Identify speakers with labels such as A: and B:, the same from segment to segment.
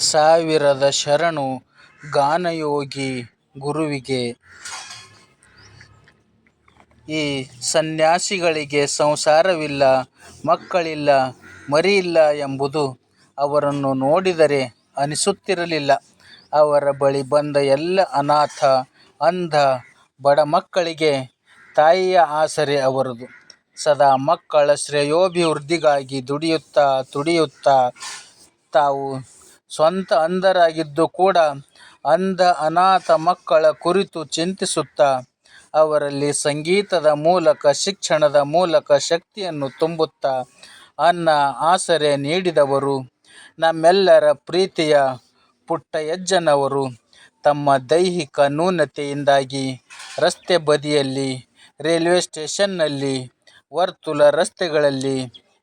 A: ಸಾವಿರದ ಶರಣು ಗಾನಯೋಗಿ ಗುರುವಿಗೆ ಈ ಸನ್ಯಾಸಿಗಳಿಗೆ ಸಂಸಾರವಿಲ್ಲ, ಮಕ್ಕಳಿಲ್ಲ, ಮರಿಯಿಲ್ಲ ಎಂಬುದು ಅವರನ್ನು ನೋಡಿದರೆ ಅನಿಸುತ್ತಿರಲಿಲ್ಲ. ಅವರ ಬಳಿ ಬಂದ ಎಲ್ಲ ಅನಾಥ, ಅಂಧ, ಬಡ ಮಕ್ಕಳಿಗೆ ತಾಯಿಯ ಆಸರೆ ಅವರದು. ಸದಾ ಮಕ್ಕಳ ಶ್ರೇಯೋಭಿವೃದ್ಧಿಗಾಗಿ ದುಡಿಯುತ್ತಾ ತುಡಿಯುತ್ತಾ, ತಾವು ಸ್ವತಃ ಅಂಧರಾಗಿದ್ದು ಕೂಡ ಅಂಧ ಅನಾಥ ಮಕ್ಕಳ ಕುರಿತು ಚಿಂತಿಸುತ್ತಾ, ಅವರಲ್ಲಿ ಸಂಗೀತದ ಮೂಲಕ ಶಿಕ್ಷಣದ ಮೂಲಕ ಶಕ್ತಿಯನ್ನು ತುಂಬುತ್ತಾ ಅನ್ನ ಆಸರೆ ನೀಡಿದವರು ನಮ್ಮೆಲ್ಲರ ಪ್ರೀತಿಯ ಪುಟ್ಟಯಜ್ಜನವರು ತಮ್ಮ ದೈಹಿಕ ನ್ಯೂನತೆಯಿಂದಾಗಿ ರಸ್ತೆ ಬದಿಯಲ್ಲಿ, ರೈಲ್ವೆ ಸ್ಟೇಷನ್ನಲ್ಲಿ, ವರ್ತುಲ ರಸ್ತೆಗಳಲ್ಲಿ,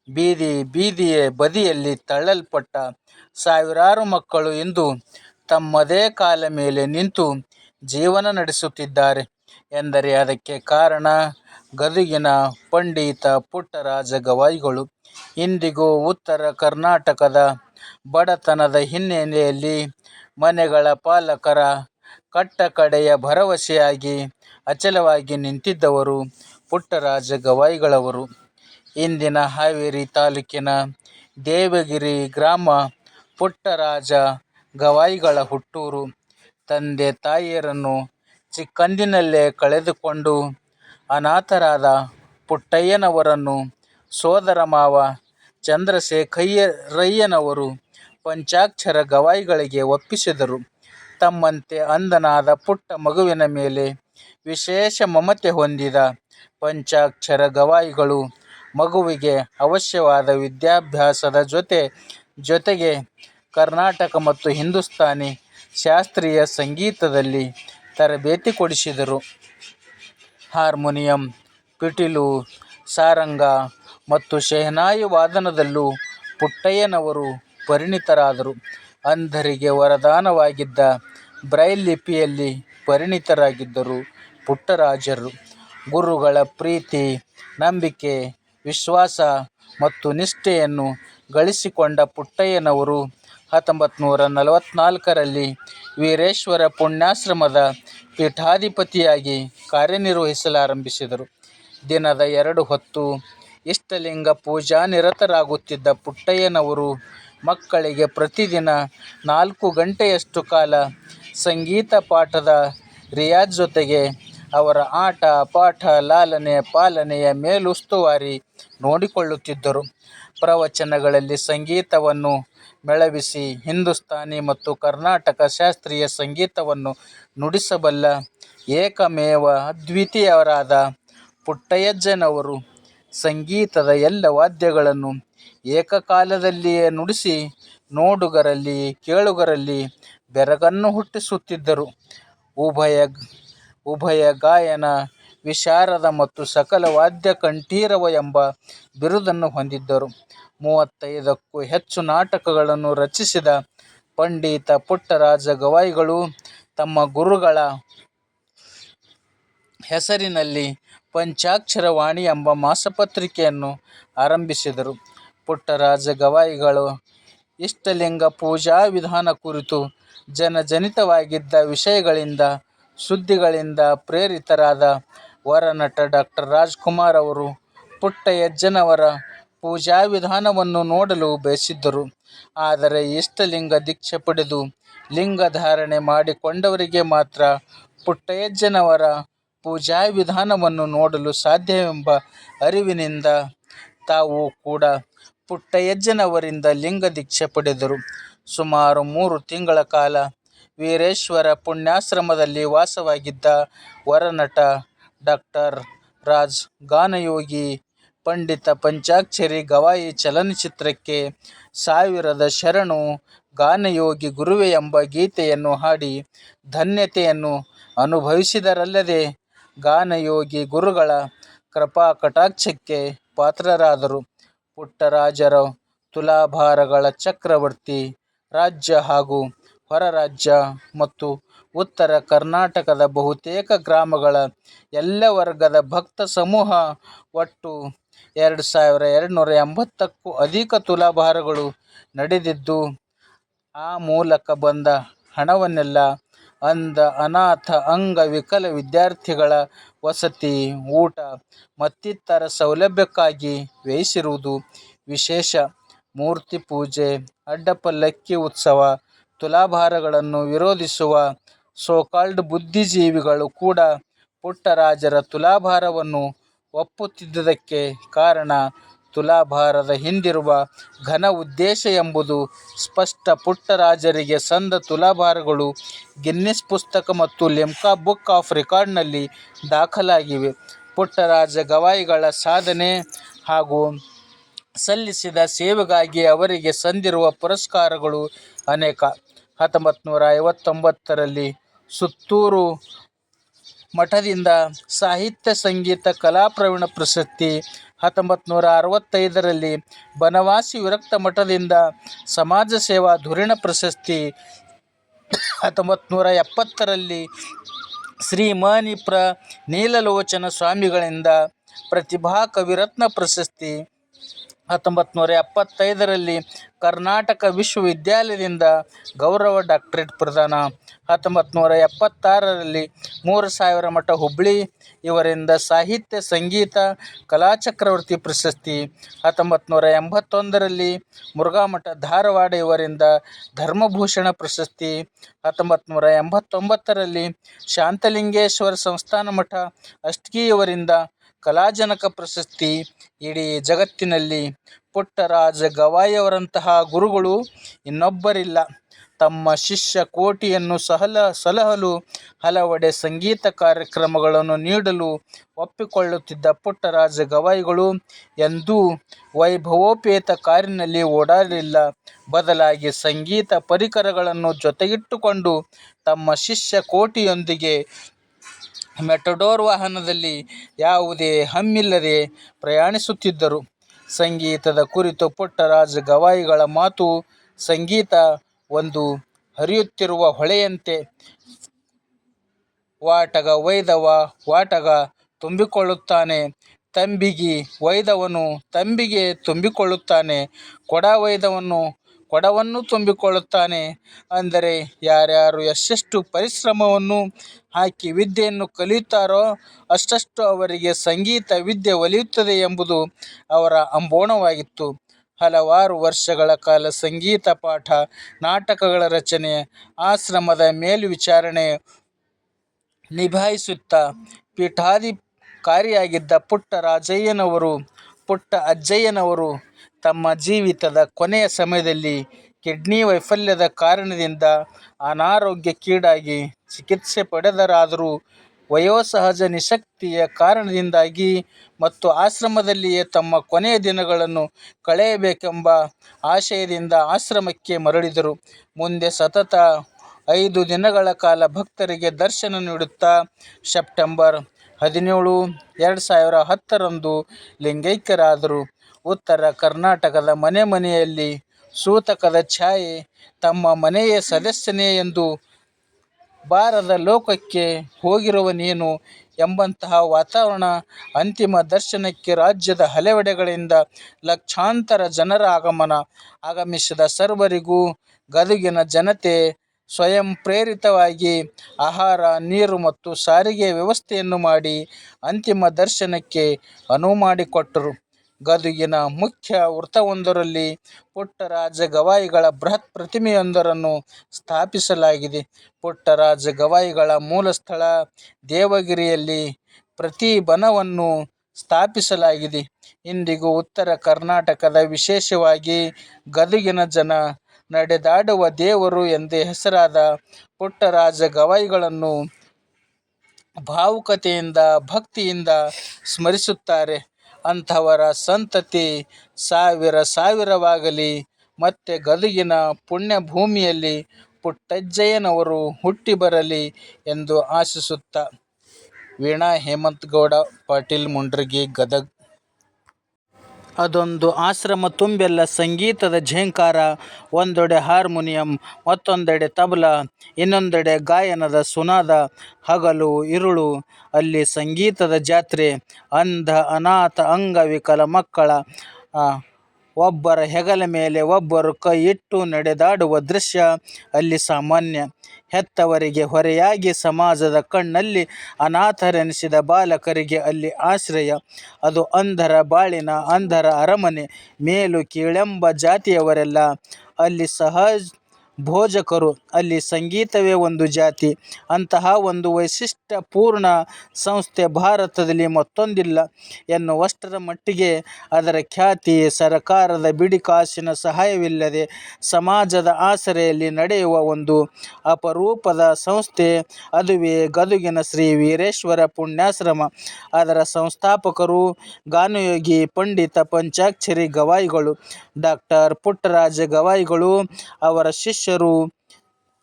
A: ಬೀದಿ ಬೀದಿಯ ಬದಿಯಲ್ಲಿ ತಳ್ಳಲ್ಪಟ್ಟ ಸಾವಿರಾರು ಮಕ್ಕಳು ಇಂದು ತಮ್ಮದೇ ಕಾಲ ಮೇಲೆ ನಿಂತು ಜೀವನ ನಡೆಸುತ್ತಿದ್ದಾರೆ ಎಂದರೆ ಅದಕ್ಕೆ ಕಾರಣ ಗದುಗಿನ ಪಂಡಿತ ಪುಟ್ಟರಾಜ ಗವಾಯಿಗಳು. ಇಂದಿಗೂ ಉತ್ತರ ಕರ್ನಾಟಕದ ಬಡತನದ ಹಿನ್ನೆಲೆಯಲ್ಲಿ ಮನೆಗಳ ಪಾಲಕರ ಕಟ್ಟಕಡೆಯ ಭರವಸೆಯಾಗಿ ಅಚಲವಾಗಿ ನಿಂತಿದ್ದವರು ಪುಟ್ಟರಾಜ ಗವಾಯಿಗಳವರು. ಇಂದಿನ ಹಾವೇರಿ ತಾಲೂಕಿನ ದೇವಗಿರಿ ಗ್ರಾಮ ಪುಟ್ಟರಾಜ ಗವಾಯಿಗಳ ಹುಟ್ಟೂರು. ತಂದೆ ತಾಯಿಯರನ್ನು ಚಿಕ್ಕಂದಿನಲ್ಲೇ ಕಳೆದುಕೊಂಡು ಅನಾಥರಾದ ಪುಟ್ಟಯ್ಯನವರನ್ನು ಸೋದರ ಮಾವ ಚಂದ್ರಶೇಖರಯ್ಯನವರು ಪಂಚಾಕ್ಷರ ಗವಾಯಿಗಳಿಗೆ ಒಪ್ಪಿಸಿದರು. ತಮ್ಮಂತೆ ಅಂದನಾದ ಪುಟ್ಟ ಮಗುವಿನ ಮೇಲೆ ವಿಶೇಷ ಮಮತೆ ಹೊಂದಿದ ಪಂಚಾಕ್ಷರ ಗವಾಯಿಗಳು ಮಗುವಿಗೆ ಅವಶ್ಯವಾದ ವಿದ್ಯಾಭ್ಯಾಸದ ಜೊತೆ ಜೊತೆಗೆ ಕರ್ನಾಟಕ ಮತ್ತು ಹಿಂದೂಸ್ತಾನಿ ಶಾಸ್ತ್ರೀಯ ಸಂಗೀತದಲ್ಲಿ ತರಬೇತಿ ಕೊಡಿಸಿದರು. ಹಾರ್ಮೋನಿಯಂ, ಪಿಟೀಲು, ಸಾರಂಗ ಮತ್ತು ಶೆಹನಾಯಿ ವಾದನದಲ್ಲೂ ಪುಟ್ಟಯ್ಯನವರು ಪರಿಣಿತರಾದರು. ಅಂಧರಿಗೆ ವರದಾನವಾಗಿದ್ದ ಬ್ರೈಲ್ ಲಿಪಿಯಲ್ಲಿ ಪರಿಣಿತರಾಗಿದ್ದರು ಪುಟ್ಟರಾಜರು. ಗುರುಗಳ ಪ್ರೀತಿ, ನಂಬಿಕೆ, ವಿಶ್ವಾಸ ಮತ್ತು ನಿಷ್ಠೆಯನ್ನು ಗಳಿಸಿಕೊಂಡ ಪುಟ್ಟಯ್ಯನವರು ಹತ್ತೊಂಬತ್ನೂರ ನಲವತ್ತ್ನಾಲ್ಕರಲ್ಲಿ ವೀರೇಶ್ವರ ಪುಣ್ಯಾಶ್ರಮದ ಪೀಠಾಧಿಪತಿಯಾಗಿ ಕಾರ್ಯನಿರ್ವಹಿಸಲಾರಂಭಿಸಿದರು. ದಿನದ ಎರಡು ಹೊತ್ತು ಇಷ್ಟಲಿಂಗ ಪೂಜಾನಿರತರಾಗುತ್ತಿದ್ದ ಪುಟ್ಟಯ್ಯನವರು ಮಕ್ಕಳಿಗೆ ಪ್ರತಿದಿನ ನಾಲ್ಕು ಗಂಟೆಯಷ್ಟು ಕಾಲ ಸಂಗೀತ ಪಾಠದ ರಿಯಾಜ್ ಜೊತೆಗೆ ಅವರ ಆಟ, ಪಾಠ, ಲಾಲನೆ, ಪಾಲನೆಯ ಮೇಲುಸ್ತುವಾರಿ ನೋಡಿಕೊಳ್ಳುತ್ತಿದ್ದರು. ಪ್ರವಚನಗಳಲ್ಲಿ ಸಂಗೀತವನ್ನು ಮೆಳವಿಸಿ ಹಿಂದೂಸ್ತಾನಿ ಮತ್ತು ಕರ್ನಾಟಕ ಶಾಸ್ತ್ರೀಯ ಸಂಗೀತವನ್ನು ನುಡಿಸಬಲ್ಲ ಏಕಮೇವ ಅದ್ವಿತೀಯರಾದ ಪುಟ್ಟಯ್ಯಜ್ಜನವರು ಸಂಗೀತದ ಎಲ್ಲ ವಾದ್ಯಗಳನ್ನು ಏಕಕಾಲದಲ್ಲಿಯೇ ನುಡಿಸಿ ನೋಡುಗರಲ್ಲಿ, ಕೇಳುಗರಲ್ಲಿ ಬೆರಗನ್ನು ಹುಟ್ಟಿಸುತ್ತಿದ್ದರು. ಉಭಯ ಉಭಯ ಗಾಯನ ವಿಶಾರದ ಮತ್ತು ಸಕಲ ವಾದ್ಯ ಕಂಠೀರವ ಎಂಬ ಬಿರುದನ್ನು ಹೊಂದಿದ್ದರು. ಮೂವತ್ತೈದಕ್ಕೂ ಹೆಚ್ಚು ನಾಟಕಗಳನ್ನು ರಚಿಸಿದ ಪಂಡಿತ ಪುಟ್ಟರಾಜ ಗವಾಯಿಗಳು ತಮ್ಮ ಗುರುಗಳ ಹೆಸರಿನಲ್ಲಿ ಪಂಚಾಕ್ಷರ ವಾಣಿ ಎಂಬ ಮಾಸಪತ್ರಿಕೆಯನ್ನು ಆರಂಭಿಸಿದರು. ಪುಟ್ಟರಾಜ ಗವಾಯಿಗಳು ಇಷ್ಟಲಿಂಗ ಪೂಜಾ ವಿಧಾನ ಕುರಿತು ಜನಜನಿತವಾಗಿದ್ದ ವಿಷಯಗಳಿಂದ, ಸುದ್ದಿಗಳಿಂದ ಪ್ರೇರಿತರಾದ ವರನಟ ಡಾಕ್ಟರ್ ರಾಜ್ಕುಮಾರ್ ಅವರು ಪುಟ್ಟಯಜ್ಜನವರ ಪೂಜಾ ವಿಧಾನವನ್ನು ನೋಡಲು ಬಯಸಿದ್ದರು. ಆದರೆ ಇಷ್ಟಲಿಂಗ ದೀಕ್ಷೆ ಪಡೆದು ಲಿಂಗ ಧಾರಣೆ ಮಾಡಿಕೊಂಡವರಿಗೆ ಮಾತ್ರ ಪುಟ್ಟಯಜ್ಜನವರ ಪೂಜಾ ವಿಧಾನವನ್ನು ನೋಡಲು ಸಾಧ್ಯವೆಂಬ ಅರಿವಿನಿಂದ ತಾವು ಕೂಡ ಪುಟ್ಟಯಜ್ಜನವರಿಂದ ಲಿಂಗ ದೀಕ್ಷೆ ಪಡೆದರು. ಸುಮಾರು ಮೂರು ತಿಂಗಳ ಕಾಲ ವೀರೇಶ್ವರ ಪುಣ್ಯಾಶ್ರಮದಲ್ಲಿ ವಾಸವಾಗಿದ್ದ ವರನಟ ಡಾ ರಾಜ್ ಗಾನಯೋಗಿ ಪಂಡಿತ ಪಂಚಾಕ್ಷರಿ ಗವಾಯಿ ಚಲನಚಿತ್ರಕ್ಕೆ ಸಾವಿರದ ಶರಣು ಗಾನಯೋಗಿ ಗುರುವೆ ಎಂಬ ಗೀತೆಯನ್ನು ಹಾಡಿ ಧನ್ಯತೆಯನ್ನು ಅನುಭವಿಸಿದರಲ್ಲದೆ ಗಾನಯೋಗಿ ಗುರುಗಳ ಕೃಪಾಕಟಾಕ್ಷಕ್ಕೆ ಪಾತ್ರರಾದರು. ಪುಟ್ಟರಾಜರ ತುಲಾಭಾರಗಳ ಚಕ್ರವರ್ತಿ. ರಾಜ್ಯ ಹಾಗೂ ಹೊರರಾಜ್ಯ ಮತ್ತು ಉತ್ತರ ಕರ್ನಾಟಕದ ಬಹುತೇಕ ಗ್ರಾಮಗಳ ಎಲ್ಲ ವರ್ಗದ ಭಕ್ತ ಸಮೂಹ ಒಟ್ಟು ಎರಡು ಸಾವಿರ ಎರಡುನೂರ ಎಂಬತ್ತಕ್ಕೂ ಅಧಿಕ ತುಲಾಭಾರಗಳು ನಡೆದಿದ್ದು, ಆ ಮೂಲಕ ಬಂದ ಹಣವನ್ನೆಲ್ಲ ಅಂದ ಅನಾಥ ಅಂಗವಿಕಲ ವಿದ್ಯಾರ್ಥಿಗಳ ವಸತಿ, ಊಟ ಮತ್ತಿತರ ಸೌಲಭ್ಯಕ್ಕಾಗಿ ವ್ಯಯಿಸಿರುವುದು ವಿಶೇಷ. ಮೂರ್ತಿ ಪೂಜೆ, ಅಡ್ಡಪಲ್ಲಕ್ಕಿ ಉತ್ಸವ, ತುಲಾಭಾರಗಳನ್ನು ವಿರೋಧಿಸುವ ಸೋಕಾಲ್ಡ್ ಬುದ್ಧಿಜೀವಿಗಳು ಕೂಡ ಪುಟ್ಟರಾಜರ ತುಲಾಭಾರವನ್ನು ಒಪ್ಪುತ್ತಿದ್ದುದಕ್ಕೆ ಕಾರಣ ತುಲಾಭಾರದ ಹಿಂದಿರುವ ಘನ ಉದ್ದೇಶ ಎಂಬುದು ಸ್ಪಷ್ಟ ಪುಟ್ಟರಾಜರಿಗೆ ಸಂದ ತುಲಾಭಾರಗಳು ಗಿನ್ನಿಸ್ ಪುಸ್ತಕ ಮತ್ತು ಲಿಮ್ಕಾ ಬುಕ್ ಆಫ್ ರೆಕಾರ್ಡ್ನಲ್ಲಿ ದಾಖಲಾಗಿವೆ. ಪುಟ್ಟರಾಜ ಗವಾಯಿಗಳ ಸಾಧನೆ ಹಾಗೂ ಸಲ್ಲಿಸಿದ ಸೇವೆಗಾಗಿ ಅವರಿಗೆ ಸಂದಿರುವ ಪುರಸ್ಕಾರಗಳು ಅನೇಕ. ಹತ್ತೊಂಬತ್ತು ನೂರ ಐವತ್ತೊಂಬತ್ತರಲ್ಲಿ ಸುತ್ತೂರು ಮಠದಿಂದ ಸಾಹಿತ್ಯ ಸಂಗೀತ ಕಲಾಪ್ರವೀಣ ಪ್ರಶಸ್ತಿ ಹತ್ತೊಂಬತ್ತು ನೂರ ಅರವತ್ತೈದರಲ್ಲಿ ಬನವಾಸಿ ವಿರಕ್ತ ಮಠದಿಂದ ಸಮಾಜ ಸೇವಾ ಧುರೀಣ ಪ್ರಶಸ್ತಿ ಹತ್ತೊಂಬತ್ತು ನೂರ ಎಪ್ಪತ್ತರಲ್ಲಿ ಶ್ರೀ ಮ ಪ್ರ ನೀಲಲೋಚನ ಸ್ವಾಮಿಗಳಿಂದ ಪ್ರತಿಭಾ ಕವಿರತ್ನ ಪ್ರಶಸ್ತಿ ಹತ್ತೊಂಬತ್ತು ನೂರ ಎಪ್ಪತ್ತೈದರಲ್ಲಿ ಕರ್ನಾಟಕ ವಿಶ್ವವಿದ್ಯಾಲಯದಿಂದ ಗೌರವ ಡಾಕ್ಟರೇಟ್ ಪ್ರದಾನ. ಹತ್ತೊಂಬತ್ತು ನೂರ ಎಪ್ಪತ್ತಾರರಲ್ಲಿ ಮೂರು ಸಾವಿರ ಮಠ ಹುಬ್ಬಳ್ಳಿ ಇವರಿಂದ ಸಾಹಿತ್ಯ, ಸಂಗೀತ ಕಲಾಚಕ್ರವರ್ತಿ ಪ್ರಶಸ್ತಿ. ಹತ್ತೊಂಬತ್ತು ನೂರ ಎಂಬತ್ತೊಂದರಲ್ಲಿ ಮುರುಘಾಮಠ ಧಾರವಾಡ, ಇವರಿಂದ ಧರ್ಮಭೂಷಣ ಪ್ರಶಸ್ತಿ. ಹತ್ತೊಂಬತ್ತು ನೂರ ಎಂಬತ್ತೊಂಬತ್ತರಲ್ಲಿ ಶಾಂತಲಿಂಗೇಶ್ವರ ಸಂಸ್ಥಾನ ಮಠ ಅಷ್ಟಗಿ, ಇವರಿಂದ ಕಲಾಜನಕ ಪ್ರಶಸ್ತಿ ಇಡೀ ಜಗತ್ತಿನಲ್ಲಿ ಪುಟ್ಟರಾಜ ಗವಾಯಿಯವರಂತಹ ಗುರುಗಳು ಇನ್ನೊಬ್ಬರಿಲ್ಲ. ತಮ್ಮ ಶಿಷ್ಯ ಕೋಟಿಯನ್ನು ಸಹಲ ಸಲಹಲು, ಹಲವೆಡೆ ಸಂಗೀತ ಕಾರ್ಯಕ್ರಮಗಳನ್ನು ನೀಡಲು ಒಪ್ಪಿಕೊಳ್ಳುತ್ತಿದ್ದ ಪುಟ್ಟರಾಜ ಗವಾಯಿಗಳು ಎಂದೂ ವೈಭವೋಪೇತ ಕಾರಿನಲ್ಲಿ ಓಡಾಡಲಿಲ್ಲ. ಬದಲಾಗಿ ಸಂಗೀತ ಪರಿಕರಗಳನ್ನು ಜೊತೆಗಿಟ್ಟುಕೊಂಡು ತಮ್ಮ ಶಿಷ್ಯ ಕೋಟಿಯೊಂದಿಗೆ ಮೆಟಡೋರ್ ವಾಹನದಲ್ಲಿ ಯಾವುದೇ ಹಮ್ಮಿಲ್ಲದೆ ಪ್ರಯಾಣಿಸುತ್ತಿದ್ದರು. ಸಂಗೀತದ ಕುರಿತು ಪುಟ್ಟರಾಜ ಗವಾಯಿಗಳ ಮಾತು ಸಂಗೀತ ಒಂದು ಹರಿಯುತ್ತಿರುವ ಹೊಳೆಯಂತೆ. ವಾಟಗ ವೈದವ ವಾಟಗ ತುಂಬಿಕೊಳ್ಳುತ್ತಾನೆ. ತಂಬಿಗಿ ವೈದವನು ತಂಬಿಗೆ ತುಂಬಿಕೊಳ್ಳುತ್ತಾನೆ. ಕೊಡ ವೈದವನು ಕೊಡವನ್ನು ತುಂಬಿಕೊಳ್ಳುತ್ತಾನೆ. ಅಂದರೆ ಯಾರ್ಯಾರು ಎಷ್ಟೆಷ್ಟು ಪರಿಶ್ರಮವನ್ನು ಹಾಕಿ ವಿದ್ಯೆಯನ್ನು ಕಲಿಯುತ್ತಾರೋ ಅಷ್ಟಷ್ಟು ಅವರಿಗೆ ಸಂಗೀತ ವಿದ್ಯೆ ಒಲಿಯುತ್ತದೆ ಎಂಬುದು ಅವರ ಅಂಬೋಣವಾಗಿತ್ತು. ಹಲವಾರು ವರ್ಷಗಳ ಕಾಲ ಸಂಗೀತ ಪಾಠ, ನಾಟಕಗಳ ರಚನೆ, ಆಶ್ರಮದ ಮೇಲ್ವಿಚಾರಣೆ ನಿಭಾಯಿಸುತ್ತಾ ಪೀಠಾಧಿಕಾರಿಯಾಗಿದ್ದ ಪುಟ್ಟರಾಜಯ್ಯನವರು ಪುಟ್ಟ ಅಜ್ಜಯ್ಯನವರು ತಮ್ಮ ಜೀವಿತದ ಕೊನೆಯ ಸಮಯದಲ್ಲಿ ಕಿಡ್ನಿ ವೈಫಲ್ಯದ ಕಾರಣದಿಂದ ಅನಾರೋಗ್ಯಕ್ಕೀಡಾಗಿ ಚಿಕಿತ್ಸೆ ಪಡೆದರಾದರೂ ವಯೋಸಹಜ ನಿಶಕ್ತಿಯ ಕಾರಣದಿಂದಾಗಿ ಮತ್ತು ಆಶ್ರಮದಲ್ಲಿಯೇ ತಮ್ಮ ಕೊನೆಯ ದಿನಗಳನ್ನು ಕಳೆಯಬೇಕೆಂಬ ಆಶಯದಿಂದ ಆಶ್ರಮಕ್ಕೆ ಮರಳಿದರು. ಮುಂದೆ ಸತತ ಐದು ದಿನಗಳ ಕಾಲ ಭಕ್ತರಿಗೆ ದರ್ಶನ ನೀಡುತ್ತಾ ಸೆಪ್ಟೆಂಬರ್ ಹದಿನೇಳು, ಎರಡು ಸಾವಿರ ಹತ್ತರಂದು ಲಿಂಗೈಕ್ಯರಾದರು. ಉತ್ತರ ಕರ್ನಾಟಕದ ಮನೆ ಮನೆಯಲ್ಲಿ ಸೂತಕದ ಛಾಯೆ ತಮ್ಮ ಮನೆಯ ಸದಸ್ಯನೇ ಎಂದು ಬಾರದ ಲೋಕಕ್ಕೆ ಹೋಗಿರುವ ನೀನು ಎಂಬಂತಹ ವಾತಾವರಣ ಅಂತಿಮ ದರ್ಶನಕ್ಕೆ ರಾಜ್ಯದ ಹಲವೆಡೆಗಳಿಂದ ಲಕ್ಷಾಂತರ ಜನರ ಆಗಮನ ಆಗಮಿಸಿದ ಸರ್ವರಿಗೂ ಗದುಗಿನ ಜನತೆ ಸ್ವಯಂ ಪ್ರೇರಿತವಾಗಿ ಆಹಾರ, ನೀರು ಮತ್ತು ಸಾರಿಗೆ ವ್ಯವಸ್ಥೆಯನ್ನು ಮಾಡಿ ಅಂತಿಮ ದರ್ಶನಕ್ಕೆ ಅನುವು ಮಾಡಿಕೊಟ್ಟರು. ಗದುಗಿನ ಮುಖ್ಯ ವೃತ್ತವೊಂದರಲ್ಲಿ ಪುಟ್ಟರಾಜ ಗವಾಯಿಗಳ ಬೃಹತ್ ಪ್ರತಿಮೆಯೊಂದರನ್ನು ಸ್ಥಾಪಿಸಲಾಗಿದೆ. ಪುಟ್ಟರಾಜ ಗವಾಯಿಗಳ ಮೂಲಸ್ಥಳ ದೇವಗಿರಿಯಲ್ಲಿ ಪ್ರತಿಬನವನ್ನು ಸ್ಥಾಪಿಸಲಾಗಿದೆ. ಇಂದಿಗೂ ಉತ್ತರ ಕರ್ನಾಟಕದ ವಿಶೇಷವಾಗಿ ಗದುಗಿನ ಜನ ನಡೆದಾಡುವ ದೇವರು ಎಂದೇ ಹೆಸರಾದ ಪುಟ್ಟರಾಜ ಗವಾಯಿಗಳನ್ನು ಭಾವುಕತೆಯಿಂದ ಭಕ್ತಿಯಿಂದ ಸ್ಮರಿಸುತ್ತಾರೆ. ಅಂಥವರ ಸಂತತಿ ಸಾವಿರ ಸಾವಿರವಾಗಲಿ. ಮತ್ತೆ ಗದುಗಿನ ಪುಣ್ಯಭೂಮಿಯಲ್ಲಿ ಪುಟ್ಟಜ್ಜಯ್ಯನವರು ಹುಟ್ಟಿ ಬರಲಿ ಎಂದು ಆಶಿಸುತ್ತಾ. ವೀಣಾ ಹೇಮಂತಗೌಡ ಪಾಟೀಲ್ ಮುಂಡ್ರಗಿ ಗದಗ ಅದೊಂದು ಆಶ್ರಮ ತುಂಬೆಲ್ಲ ಸಂಗೀತದ ಝೇಂಕಾರ, ಒಂದೆಡೆ ಹಾರ್ಮೋನಿಯಂ, ಮತ್ತೊಂದೆಡೆ ತಬಲ, ಇನ್ನೊಂದೆಡೆ ಗಾಯನದ ಸುನಾದ, ಹಗಲು, ಇರುಳು. ಅಲ್ಲಿ ಸಂಗೀತದ ಜಾತ್ರೆ, ಅಂಧ, ಅನಾಥ, ಅಂಗವಿಕಲ ಮಕ್ಕಳ ಒಬ್ಬರ ಹೆಗಲ ಮೇಲೆ ಒಬ್ಬರು ಕೈ ಇಟ್ಟು ನಡೆದಾಡುವ ದೃಶ್ಯ ಅಲ್ಲಿ ಸಾಮಾನ್ಯ. ಹೆತ್ತವರಿಗೆ ಹೊರೆಯಾಗಿ ಸಮಾಜದ ಕಣ್ಣಲ್ಲಿ ಅನಾಥರೆನಿಸಿದ ಬಾಲಕರಿಗೆ ಅಲ್ಲಿ ಆಶ್ರಯ. ಅದು ಅಂಧರ ಬಾಳಿನ ಅಂಧರ ಅರಮನೆ, ಮೇಲು ಕೀಳೆಂಬ ಜಾತಿಯವರೆಲ್ಲ. ಅಲ್ಲಿ ಸಹಜ ಭೋಜಕರು. ಅಲ್ಲಿ ಸಂಗೀತವೇ ಒಂದು ಜಾತಿ. ಅಂತಹ ಒಂದು ವೈಶಿಷ್ಟ್ಯಪೂರ್ಣ ಸಂಸ್ಥೆ ಭಾರತದಲ್ಲಿ ಮತ್ತೊಂದಿಲ್ಲ ಎನ್ನುವಷ್ಟರ ಮಟ್ಟಿಗೆ ಅದರ ಖ್ಯಾತಿ ಸರಕಾರದ ಬಿಡಿಕಾಸಿನ ಸಹಾಯವಿಲ್ಲದೆ ಸಮಾಜದ ಆಸರೆಯಲ್ಲಿ ನಡೆಯುವ ಒಂದು ಅಪರೂಪದ ಸಂಸ್ಥೆ. ಅದುವೇ ಗದುಗಿನ ಶ್ರೀ ವೀರೇಶ್ವರ ಪುಣ್ಯಾಶ್ರಮ. ಅದರ ಸಂಸ್ಥಾಪಕರು ಗಾನಯೋಗಿ ಪಂಡಿತ ಪಂಚಾಕ್ಷರಿ ಗವಾಯಿಗಳು. ಡಾಕ್ಟರ್ ಪುಟ್ಟರಾಜ ಗವಾಯಿಗಳು ಅವರ ಶಿಷ್ಯರು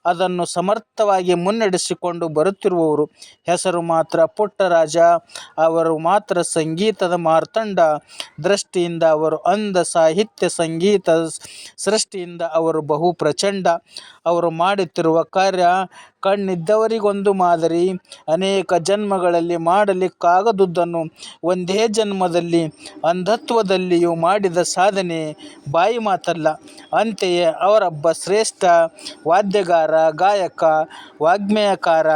A: ಅದನ್ನು ಸಮರ್ಥವಾಗಿ ಮುನ್ನಡೆಸಿಕೊಂಡು ಬರುತ್ತಿರುವವರು. ಹೆಸರು ಮಾತ್ರ ಪುಟ್ಟರಾಜ, ಅವರು ಮಾತ್ರ ಸಂಗೀತದ ಮಾರ್ತಂಡ. ದೃಷ್ಟಿಯಿಂದ ಅವರು ಅಂಧ ಸಾಹಿತ್ಯ ಸಂಗೀತ ಸೃಷ್ಟಿಯಿಂದ ಅವರು ಬಹು ಪ್ರಚಂಡ. ಅವರು ಮಾಡುತ್ತಿರುವ ಕಾರ್ಯ ಕಣ್ಣಿದ್ದವರಿಗೊಂದು ಮಾದರಿ. ಅನೇಕ ಜನ್ಮಗಳಲ್ಲಿ ಮಾಡಲಿಕ್ಕಾಗದುದನ್ನು ಒಂದೇ ಜನ್ಮದಲ್ಲಿ, ಅಂಧತ್ವದಲ್ಲಿಯೂ ಮಾಡಿದ ಸಾಧನೆ ಬಾಯಿ ಮಾತಲ್ಲ. ಅಂತೆಯೇ ಅವರೊಬ್ಬ ಶ್ರೇಷ್ಠ ವಾದ್ಯಗಾರ ಗಾಯಕ ವಾಗ್ಗೇಯಕಾರ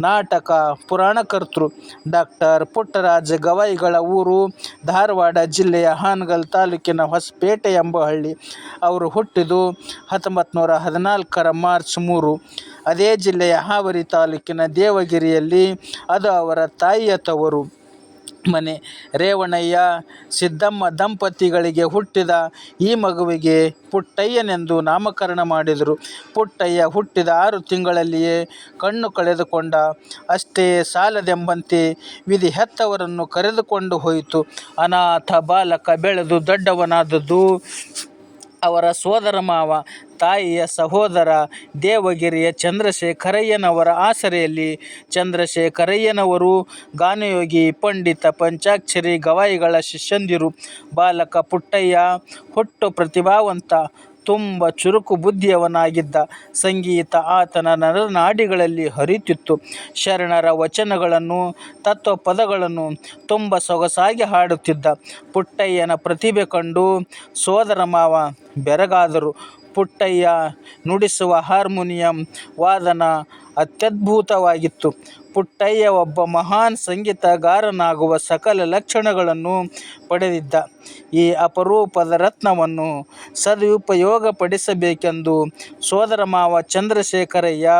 A: ನಾಟಕ, ಪುರಾಣಕರ್ತೃ, ಡಾಕ್ಟರ್ ಪುಟ್ಟರಾಜ ಗವಾಯಿಗಳ ಊರು ಧಾರವಾಡ ಜಿಲ್ಲೆಯ ಹಾನಗಲ್ ತಾಲೂಕಿನ ಹೊಸಪೇಟೆ ಎಂಬ ಹಳ್ಳಿ ಅವರು ಹುಟ್ಟಿದ್ದು ಹತ್ತೊಂಬತ್ತು ನೂರ ಹದಿನಾಲ್ಕರ ಮಾರ್ಚ್ ಮೂರು. ಅದೇ ಜಿಲ್ಲೆಯ ಹಾವರಿ ತಾಲೂಕಿನ ದೇವಗಿರಿಯಲ್ಲಿ ಅದು ಅವರ ತಾಯಿಯ ತವರು ಮನೆ. ರೇವಣಯ್ಯ ಸಿದ್ದಮ್ಮ ದಂಪತಿಗಳಿಗೆ ಹುಟ್ಟಿದ ಈ ಮಗುವಿಗೆ ಪುಟ್ಟಯ್ಯನೆಂದು ನಾಮಕರಣ ಮಾಡಿದರು. ಪುಟ್ಟಯ್ಯ ಹುಟ್ಟಿದ ಆರು ತಿಂಗಳಲ್ಲಿಯೇ ಕಣ್ಣು ಕಳೆದುಕೊಂಡ ಅಷ್ಟೇ ಸಾಲದೆಂಬಂತೆ ವಿಧಿ ಹೆತ್ತವರನ್ನು ಕರೆದುಕೊಂಡು ಹೋಯಿತು. ಅನಾಥ ಬಾಲಕ ಬೆಳೆದು ದೊಡ್ಡವನಾದದ್ದು ಅವರ ಸೋದರ ಮಾವ, ತಾಯಿಯ ಸಹೋದರ ದೇವಗಿರಿಯ ಚಂದ್ರಶೇಖರಯ್ಯನವರ ಆಸರೆಯಲ್ಲಿ ಚಂದ್ರಶೇಖರಯ್ಯನವರು ಗಾನಯೋಗಿ, ಪಂಡಿತ, ಪಂಚಾಕ್ಷರಿ, ಗವಾಯಿಗಳ ಶಿಷ್ಯಂದಿರು, ಬಾಲಕ ಪುಟ್ಟಯ್ಯ, ಹುಟ್ಟು ಪ್ರತಿಭಾವಂತ ತುಂಬ ಚುರುಕು ಬುದ್ಧಿಯವನಾಗಿದ್ದ ಸಂಗೀತ ಆತನ ನರನಾಡಿಗಳಲ್ಲಿ ಹರಿಯುತ್ತಿತ್ತು ಶರಣರ ವಚನಗಳನ್ನು ತತ್ವ ಪದಗಳನ್ನು ತುಂಬ ಸೊಗಸಾಗಿ ಹಾಡುತ್ತಿದ್ದ. ಪುಟ್ಟಯ್ಯನ ಪ್ರತಿಭೆ ಕಂಡು ಸೋದರ ಮಾವ ಬೆರಗಾದರು. ಪುಟ್ಟಯ್ಯ ನುಡಿಸುವ ಹಾರ್ಮೋನಿಯಂ ವಾದನ ಅತ್ಯದ್ಭುತವಾಗಿತ್ತು. ಪುಟ್ಟಯ್ಯ ಒಬ್ಬ ಮಹಾನ್ ಸಂಗೀತಗಾರನಾಗುವ ಸಕಲ ಲಕ್ಷಣಗಳನ್ನು ಪಡೆದಿದ್ದ. ಈ ಅಪರೂಪದ ರತ್ನವನ್ನು ಸದುಪಯೋಗಪಡಿಸಬೇಕೆಂದು ಸೋದರ ಮಾವ ಚಂದ್ರಶೇಖರಯ್ಯ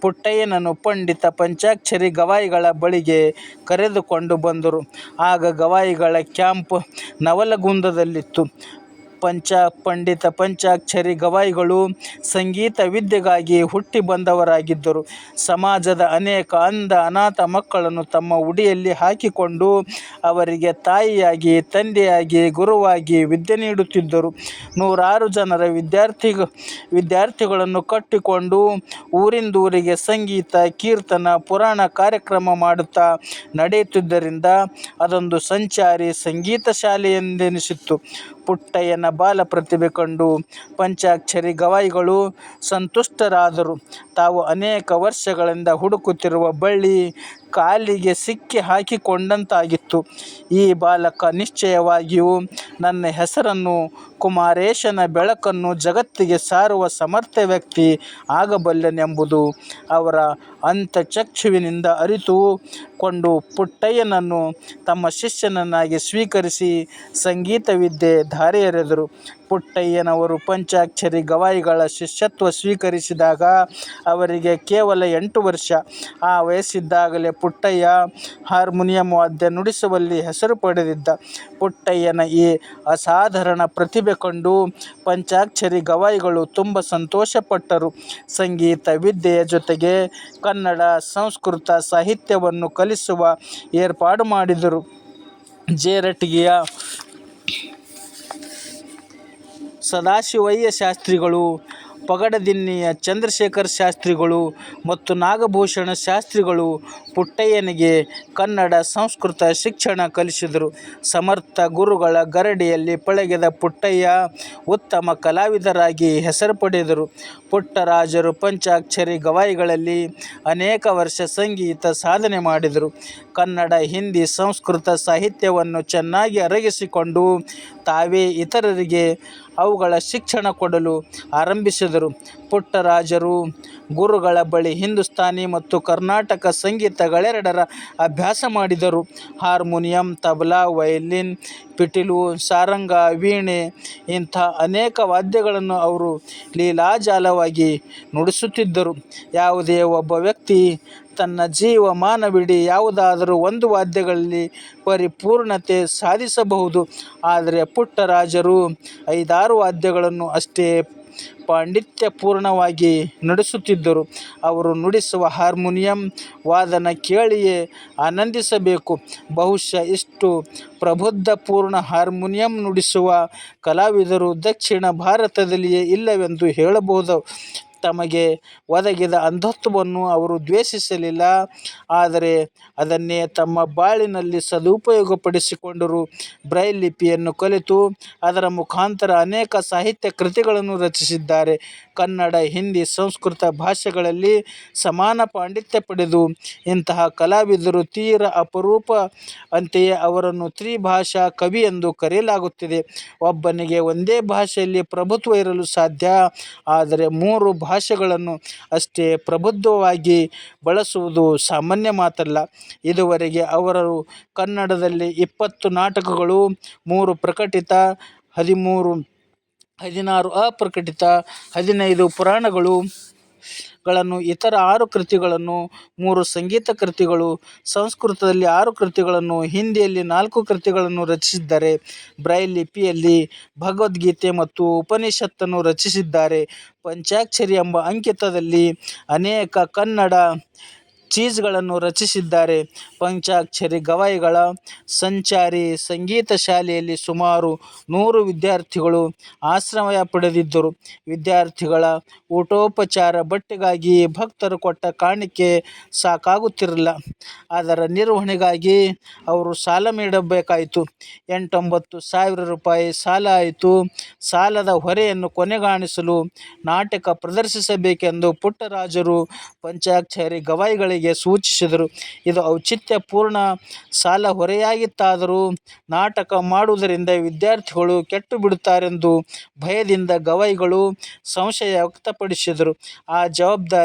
A: ಪುಟ್ಟಯ್ಯನನ್ನು ಪಂಡಿತ ಪಂಚಾಕ್ಷರಿ ಗವಾಯಿಗಳ ಬಳಿಗೆ ಕರೆದುಕೊಂಡು ಬಂದರು. ಆಗ ಗವಾಯಿಗಳ ಕ್ಯಾಂಪ್ ನವಲಗುಂದದಲ್ಲಿತ್ತು. ಪಂಚ, ಪಂಡಿತ, ಪಂಚಾಕ್ಷರಿ, ಗವಾಯಿಗಳು, ಸಂಗೀತ ವಿದ್ಯೆಗಾಗಿ ಹುಟ್ಟಿ ಬಂದವರಾಗಿದ್ದರು. ಸಮಾಜದ ಅನೇಕ ಅಂಧ, ಅನಾಥ ಮಕ್ಕಳನ್ನು ತಮ್ಮ ಉಡಿಯಲ್ಲಿ ಹಾಕಿಕೊಂಡು ಅವರಿಗೆ ತಾಯಿಯಾಗಿ, ತಂದೆಯಾಗಿ, ಗುರುವಾಗಿ ವಿದ್ಯೆ ನೀಡುತ್ತಿದ್ದರು. ನೂರಾರು ಜನರ ವಿದ್ಯಾರ್ಥಿ, ವಿದ್ಯಾರ್ಥಿಗಳನ್ನು ಕಟ್ಟಿಕೊಂಡು ಊರಿಂದೂರಿಗೆ ಸಂಗೀತ, ಕೀರ್ತನ, ಪುರಾಣ ಕಾರ್ಯಕ್ರಮ ಮಾಡುತ್ತಾ ನಡೆಯುತ್ತಿದ್ದರಿಂದ ಅದೊಂದು ಸಂಚಾರಿ ಸಂಗೀತ ಶಾಲೆಯೆಂದೆನಿಸಿತ್ತು ಪುಟ್ಟಯ್ಯನ ಬಾಲ ಪ್ರತಿಭೆ ಕಂಡು ಪಂಚಾಕ್ಷರಿ ಗವಾಯಿಗಳು ಸಂತುಷ್ಟರಾದರು. ತಾವು ಅನೇಕ ವರ್ಷಗಳಿಂದ ಹುಡುಕುತ್ತಿರುವ ಬಳ್ಳಿ ಕಾಲಿಗೆ ಸಿಕ್ಕಿ ಹಾಕಿಕೊಂಡಂತಾಗಿತ್ತು. ಈ ಬಾಲಕ ನಿಶ್ಚಯವಾಗಿಯೂ ನನ್ನ ಹೆಸರನ್ನು, ಕುಮಾರೇಶನ ಬೆಳಕನ್ನು ಜಗತ್ತಿಗೆ ಸಾರುವ ಸಮರ್ಥ ವ್ಯಕ್ತಿ ಆಗಬಲ್ಲನೆಂಬುದು ಅವರ ಅಂತಚಕ್ಷುವಿನಿಂದ ಅರಿತು ಕೊಂಡು ಪುಟ್ಟಯ್ಯನನ್ನು ತಮ್ಮ ಶಿಷ್ಯನನ್ನಾಗಿ ಸ್ವೀಕರಿಸಿ ಸಂಗೀತ ವಿದ್ಯೆ ಧಾರೆ ಎರೆದರು ಪುಟ್ಟಯ್ಯನವರು ಪಂಚಾಕ್ಷರಿ ಗವಾಯಿಗಳ ಶಿಷ್ಯತ್ವ ಸ್ವೀಕರಿಸಿದಾಗ ಅವರಿಗೆ ಕೇವಲ ಎಂಟು ವರ್ಷ. ಆ ವಯಸ್ಸಿದ್ದಾಗಲೇ ಪುಟ್ಟಯ್ಯ ಹಾರ್ಮೋನಿಯಂ ವಾದ್ಯ ನುಡಿಸುವಲ್ಲಿ ಹೆಸರು ಪಡೆದಿದ್ದ. ಪುಟ್ಟಯ್ಯನ ಈ ಅಸಾಧಾರಣ ಪ್ರತಿಭೆ ಕಂಡು ಪಂಚಾಕ್ಷರಿ ಗವಾಯಿಗಳು ತುಂಬ ಸಂತೋಷಪಟ್ಟರು. ಸಂಗೀತ ವಿದ್ಯೆಯ ಜೊತೆಗೆ ಕನ್ನಡ ಸಂಸ್ಕೃತ ಸಾಹಿತ್ಯವನ್ನು ಕಲಿಸುವ ಏರ್ಪಾಡು ಮಾಡಿದರು. ಜೇರಟಗಿಯ ಸದಾಶಿವಯ್ಯ ಶಾಸ್ತ್ರಿಗಳು, ಪಗಡದಿನ್ನಿಯ ಚಂದ್ರಶೇಖರ್ ಶಾಸ್ತ್ರಿಗಳು ಮತ್ತು ನಾಗಭೂಷಣ ಶಾಸ್ತ್ರಿಗಳು ಪುಟ್ಟಯ್ಯನಿಗೆ ಕನ್ನಡ ಸಂಸ್ಕೃತ ಶಿಕ್ಷಣ ಕಲಿಸಿದರು. ಸಮರ್ಥ ಗುರುಗಳ ಗರಡಿಯಲ್ಲಿ ಪಳಗಿದ ಪುಟ್ಟಯ್ಯ ಉತ್ತಮ ಕಲಾವಿದರಾಗಿ ಹೆಸರು ಪಡೆದರು. ಪುಟ್ಟರಾಜರು ಪಂಚಾಕ್ಷರಿ ಗವಾಯಿಗಳಲ್ಲಿ ಅನೇಕ ವರ್ಷ ಸಂಗೀತ ಸಾಧನೆ ಮಾಡಿದರು. ಕನ್ನಡ, ಹಿಂದಿ, ಸಂಸ್ಕೃತ ಸಾಹಿತ್ಯವನ್ನು ಚೆನ್ನಾಗಿ ಅರಗಿಸಿಕೊಂಡು ತಾವೇ ಇತರರಿಗೆ ಅವುಗಳ ಶಿಕ್ಷಣ ಕೊಡಲು ಆರಂಭಿಸಿದರು. ಪುಟ್ಟರಾಜರು ಗುರುಗಳ ಬಳಿ ಹಿಂದೂಸ್ತಾನಿ ಮತ್ತು ಕರ್ನಾಟಕ ಸಂಗೀತಗಳೆರಡರ ಅಭ್ಯಾಸ ಮಾಡಿದರು. ಹಾರ್ಮೋನಿಯಂ, ತಬಲಾ, ವಯಲಿನ್, ಪಿಟೀಲು, ಸಾರಂಗ, ವೀಣೆ ಇಂಥ ಅನೇಕ ವಾದ್ಯಗಳನ್ನು ಅವರು ಲೀಲಾಜಾಲವಾಗಿ ನುಡಿಸುತ್ತಿದ್ದರು. ಯಾವುದೇ ಒಬ್ಬ ವ್ಯಕ್ತಿ ತನ್ನ ಜೀವಮಾನವಿಡೀ ಯಾವುದಾದರೂ ಒಂದು ವಾದ್ಯಗಳಲ್ಲಿ ಪರಿಪೂರ್ಣತೆ ಸಾಧಿಸಬಹುದು. ಆದರೆ ಪುಟ್ಟರಾಜರು ಐದಾರು ವಾದ್ಯಗಳನ್ನು ಅಷ್ಟೇ ಪಾಂಡಿತ್ಯಪೂರ್ಣವಾಗಿ ನುಡಿಸುತ್ತಿದ್ದರು. ಅವರು ನುಡಿಸುವ ಹಾರ್ಮೋನಿಯಂ ವಾದನ ಕೇಳಿಯೇ ಆನಂದಿಸಬೇಕು. ಬಹುಶಃ ಇಷ್ಟು ಪ್ರಬುದ್ಧಪೂರ್ಣ ಹಾರ್ಮೋನಿಯಂ ನುಡಿಸುವ ಕಲಾವಿದರು ದಕ್ಷಿಣ ಭಾರತದಲ್ಲಿಯೇ ಇಲ್ಲವೆಂದು ಹೇಳಬಹುದು. ತಮಗೆ ಒದಗಿದ ಅಂಧತ್ವವನ್ನು ಅವರು ದ್ವೇಷಿಸಲಿಲ್ಲ. ಆದರೆ ಅದನ್ನೇ ತಮ್ಮ ಬಾಳಿನಲ್ಲಿ ಸದುಪಯೋಗಪಡಿಸಿಕೊಂಡರು. ಬ್ರೈಲ್ ಲಿಪಿಯನ್ನು ಕಲಿತು ಅದರ ಮುಖಾಂತರ ಅನೇಕ ಸಾಹಿತ್ಯ ಕೃತಿಗಳನ್ನು ರಚಿಸಿದ್ದಾರೆ. ಕನ್ನಡ, ಹಿಂದಿ, ಸಂಸ್ಕೃತ ಭಾಷೆಗಳಲ್ಲಿ ಸಮಾನ ಪಾಂಡಿತ್ಯ ಪಡೆದು ಇಂತಹ ಕಲಾವಿದರು ತೀರ ಅಪರೂಪ. ಅಂತೆಯೇ ಅವರನ್ನು ತ್ರಿಭಾಷಾ ಕವಿ ಎಂದು ಕರೆಯಲಾಗುತ್ತಿದೆ ಒಬ್ಬನಿಗೆ ಒಂದೇ ಭಾಷೆಯಲ್ಲಿ ಪ್ರಭುತ್ವ ಇರಲು ಸಾಧ್ಯ. ಆದರೆ ಮೂರು ಭಾಷೆಗಳನ್ನು ಅಷ್ಟೇ ಪ್ರಬುದ್ಧವಾಗಿ ಬಳಸುವುದು ಸಾಮಾನ್ಯ ಮಾತಲ್ಲ. ಇದುವರೆಗೆ ಅವರು ಕನ್ನಡದಲ್ಲಿ ಇಪ್ಪತ್ತು ನಾಟಕಗಳು, ಮೂರು ಪ್ರಕಟಿತ, ಹದಿಮೂರು ಹದಿನಾರು ಅಪ್ರಕಟಿತ, ಹದಿನೈದು ಪುರಾಣಗಳನ್ನು, ಇತರ ಆರು ಕೃತಿಗಳನ್ನು, ಮೂರು ಸಂಗೀತ ಕೃತಿಗಳು, ಸಂಸ್ಕೃತದಲ್ಲಿ ಆರು ಕೃತಿಗಳನ್ನು, ಹಿಂದಿಯಲ್ಲಿ ನಾಲ್ಕು ಕೃತಿಗಳನ್ನು ರಚಿಸಿದ್ದಾರೆ. ಬ್ರೈಲ್ ಲಿಪಿಯಲ್ಲಿ ಭಗವದ್ಗೀತೆ ಮತ್ತು ಉಪನಿಷತ್ತನ್ನು ರಚಿಸಿದ್ದಾರೆ. ಪಂಚಾಕ್ಷರಿ ಎಂಬ ಅಂಕಿತದಲ್ಲಿ ಅನೇಕ ಕನ್ನಡ ಚೀಝ್ಗಳನ್ನು ರಚಿಸಿದ್ದಾರೆ. ಪಂಚಾಕ್ಷರಿ ಗವಾಯಿಗಳ ಸಂಚಾರಿ ಸಂಗೀತ ಶಾಲೆಯಲ್ಲಿ ಸುಮಾರು ನೂರು ವಿದ್ಯಾರ್ಥಿಗಳು ಆಶ್ರಯ ಪಡೆದಿದ್ದರು. ವಿದ್ಯಾರ್ಥಿಗಳ ಊಟೋಪಚಾರ, ಬಟ್ಟೆಗಾಗಿ ಭಕ್ತರು ಕೊಟ್ಟ ಕಾಣಿಕೆ ಸಾಕಾಗುತ್ತಿರಲಿಲ್ಲ. ಅದರ ನಿರ್ವಹಣೆಗಾಗಿ ಅವರು ಸಾಲ ನೀಡಬೇಕಾಯಿತು ಎಂಟೊಂಬತ್ತು ಸಾವಿರ ರೂಪಾಯಿ ಸಾಲ ಆಯಿತು. ಸಾಲದ ಹೊರೆಯನ್ನು ಕೊನೆಗಾಣಿಸಲು ನಾಟಕ ಪ್ರದರ್ಶಿಸಬೇಕೆಂದು ಪುಟ್ಟರಾಜರು ಪಂಚಾಕ್ಷರಿ ಗವಾಯಿಗಳಿಗೆ ಸೂಚಿಸಿದರು. ಇದು ಔಚಿತ್ಯಪೂರ್ಣ ಸಾಲಹೊರೆಯಾಗಿತ್ತಾದರೂ ನಾಟಕ ಮಾಡುವುದರಿಂದ ವಿದ್ಯಾರ್ಥಿಗಳು ಕೆಟ್ಟು ಬಿಡುತ್ತಾರೆಂದು ಭಯದಿಂದ ಗವಾಯಿಗಳು ಸಂಶಯ ವ್ಯಕ್ತಪಡಿಸಿದರು. ಆ ಜವಾಬ್ದಾರಿ